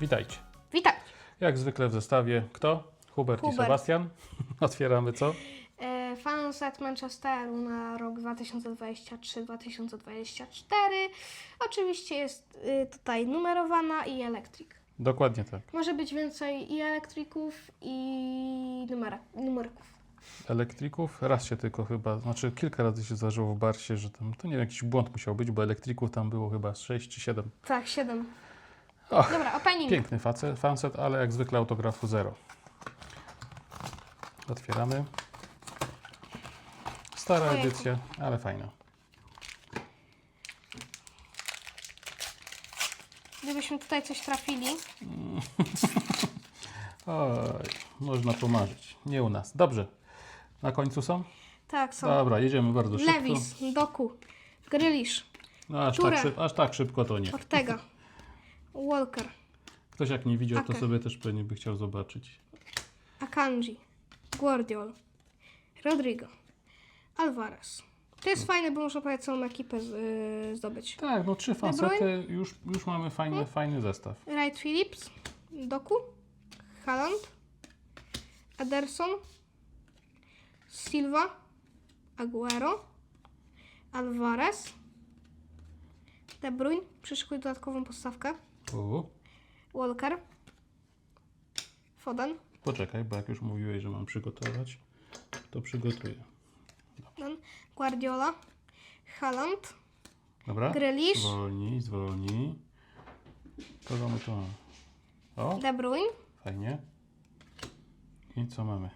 Witajcie. Witajcie. Jak zwykle w zestawie kto? Hubert, i Hubert. Sebastian. Otwieramy co? E, Fanset Manchesteru na rok 2023-2024. Oczywiście jest y, tutaj numerowana i elektryk. Dokładnie tak. Może być więcej i elektryków, i numera, numerków. Elektryków raz się tylko chyba, znaczy kilka razy się zdarzyło w Barsie, że tam, to nie wiem, jakiś błąd musiał być, bo elektryków tam było chyba 6 czy 7. Tak, 7. Och, Dobra, opening. Piękny face, fanset, ale jak zwykle autografu zero. Otwieramy. Stara Ojejku. edycja, ale fajna. Gdybyśmy tutaj coś trafili. Oj, można pomarzyć. Nie u nas. Dobrze. Na końcu są? Tak, są. Dobra, jedziemy bardzo szybko. Lewis, Doku, Grealish, No, aż, tak szyb, aż tak szybko to nie. Ortega, Walker, Ktoś jak nie widział, to Ake. sobie też pewnie by chciał zobaczyć. Akanji, Guardiol, Rodrigo, Alvarez. To jest fajne, bo można prawie całą ekipę z, y, zdobyć. Tak, no trzy fansety, już, już mamy fajny, fajny zestaw. Wright Phillips, Doku, Haaland, Ederson, Silva, Aguero, Alvarez, De Bruyne, przyszykuj dodatkową podstawkę, U, Walker, Foden, poczekaj, bo jak już mówiłeś, że mam przygotować, to przygotuję. Foden, Guardiola, Haaland, Dobra? Grealish. Zwolnij, zwolnij. Kogo my tu mamy? O, De Bruyne, fajnie. I co mamy?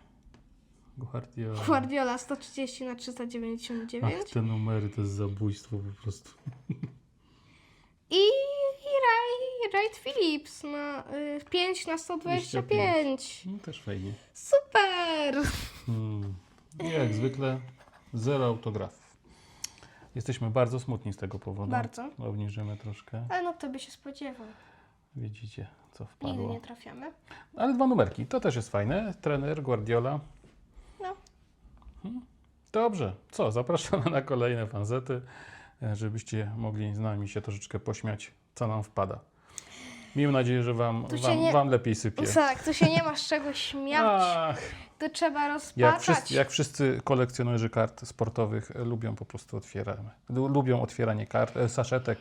Guardiola. Guardiola 130 na 399 Ach, te numery to jest zabójstwo po prostu. Wright Phillips na y, 5 na 125. No też fajnie. Super! Hmm. Jak zwykle zero autografów. Jesteśmy bardzo smutni z tego powodu. Bardzo. Obniżymy troszkę. Ale no to by się spodziewał. Widzicie, co Nigdy wpadło. nie trafiamy. Ale dwa numerki, to też jest fajne. Trener Guardiola. No. Dobrze, co? Zapraszamy na kolejne fanzety, e, żebyście mogli z nami się troszeczkę pośmiać, co nam wpada. Miejmy nadzieję, że Wam, Tu wam, nie- wam lepiej sypie. Tak, tu się nie ma z czego śmiać. Ach, To trzeba jak, rozpaczać. wszyscy, jak wszyscy kolekcjonerzy kart sportowych e, lubią po prostu otwieramy. lu- Lubią otwieranie kart, e, saszetek,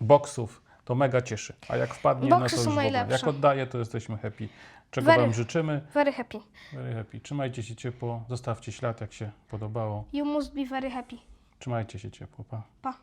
boksów, to mega cieszy. A jak wpadnie, Boksy no to już najlepsze. Jak oddaje, to jesteśmy happy. Czego Very. Wam życzymy? Very happy. Very happy. Trzymajcie się ciepło, zostawcie ślad, jak się podobało. You must be very happy. Trzymajcie się ciepło, pa. Pa.